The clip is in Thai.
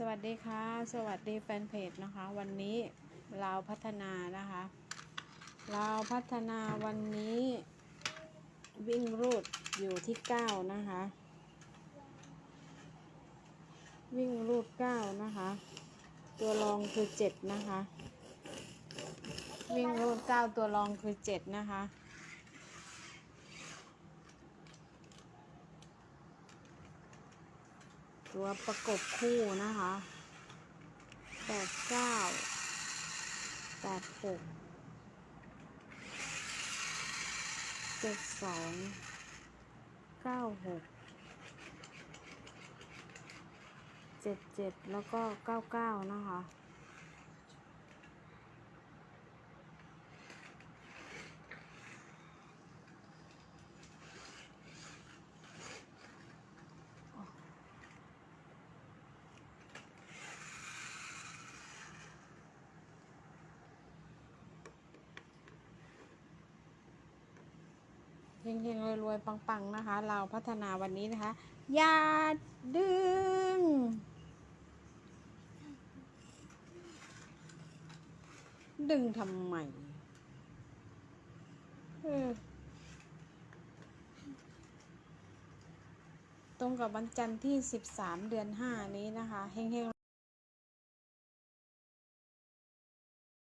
สวัสดีค่ะ สวัสดีแฟนเพจนะคะ วันนี้ลาพัฒนานะคะลาพัฒนาวันนี้วิ่งรูดอยู่ที่เก้านะคะ วิ่งรูดเก้านะคะ ตัวรองคือเจ็ดนะคะ วิ่งรูดเก้าตัวรองคือเจ็ดนะคะ ตัวประกบคู่นะคะแปดเก้าแปดหกเจ็ดสองเก้าหกเจ็ดเจ็ดแล้วก็เก้าเก้านะคะ เฮงๆรวยๆปังๆนะคะ เราพัฒนาวันนี้นะคะอย่าดึง ดึงทำไมเออตรงกับวันจันทร์ที่ 13 เดือน 5 นี้นะคะ เฮงๆ